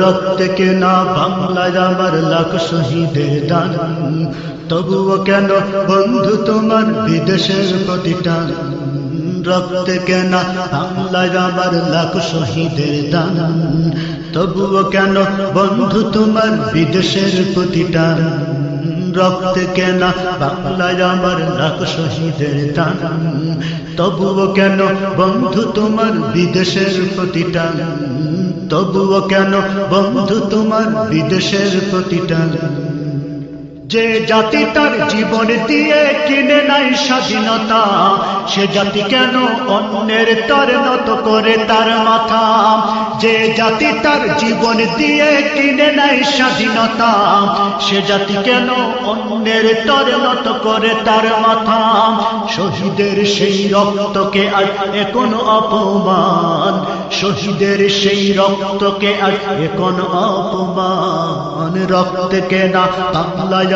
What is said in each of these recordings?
রক্ত কেনা বাংলায় আমার লাখ শহীদের দান। তবুও কেন বন্ধু তোমার বিদেশের প্রতিটান রক্ত কেনা বাংলায় আমার লাখ শহীদের দান। তবুও কেন বন্ধু তোমার বিদেশের প্রতিটান রক্ত কেনা বাংলায় আমার লাখ শহীদের দান। তবুও কেন বন্ধু তোমার বিদেশের প্রতিটান তবুও কেন বন্ধু তোমার বিদেশের প্রতিটান যে জাতি তার জীবন দিয়ে কিনে নাই স্বাধীনতা, সে জাতি কেন অন্যের তর নত করে তার মাথা? যে জাতি তার জীবন দিয়ে কিনে নাই স্বাধীনতা, সে জাতি কেন অন্যের তর নত করে তার মাথা? শহীদের সেই রক্তকে আজ এখন অপমান, শহীদের সেই রক্তকে আজ এখন অপমান। রক্তকে না বাংলায়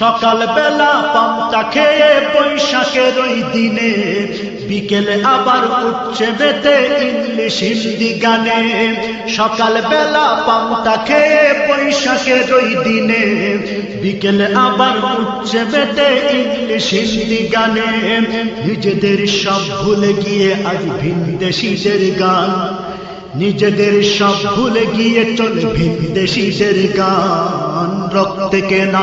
সকাল বেলা পান্তা খেয়ে বৈশাখের ওই দিনে বিকেলে আবার উঠছে বেতে ইংলিশ হিন্দি গানে। সকাল বেলা পান্তা খেয়ে বৈশাখের ওই দিনে বিকেলে আবার উঠছে বেতে ইংলিশ হিন্দি গানে। নিজেদের সব ভুলে গিয়ে আজ ভিনদেশিদের গান। নিজেদের সব ভুলে গিয়ে চলে ভিনদেশিদের গান। রক্ত কেনা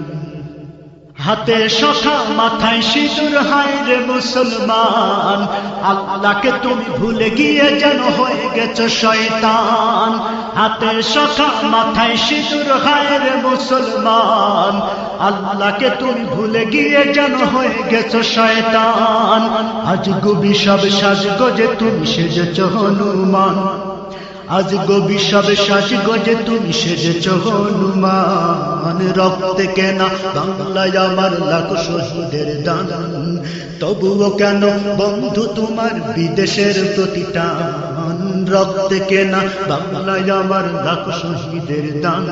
হাতে সখা, মাথায় সিঁদুর, হায় রে মুসলমান। আল্লাহকে তুমি ভুলে গিয়ে যেন হয়ে গেছো শয়তান। হাতে সখা, মাথায় সিঁদুর, হায় রে মুসলমান। আল্লাহকে তুমি ভুলে গিয়ে যেন হয়ে গেছো শয়তান। আজ গুবি সব সাজ গজে তুমি সেজেছ হনুমান। আজ গবি সব সাজ গজে তুমি সেজেছ হনুমান। রক্ত কেনা? বাংলায় আমার লাখ শহীদের দান। তবুও কেন বন্ধু তোমার বিদেশের প্রতিটান? রক্ত কেনা? বাংলায় আমার লাখ শহীদের দান।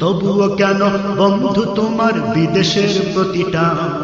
তবুও কেন বন্ধু তোমার বিদেশের প্রতিটান?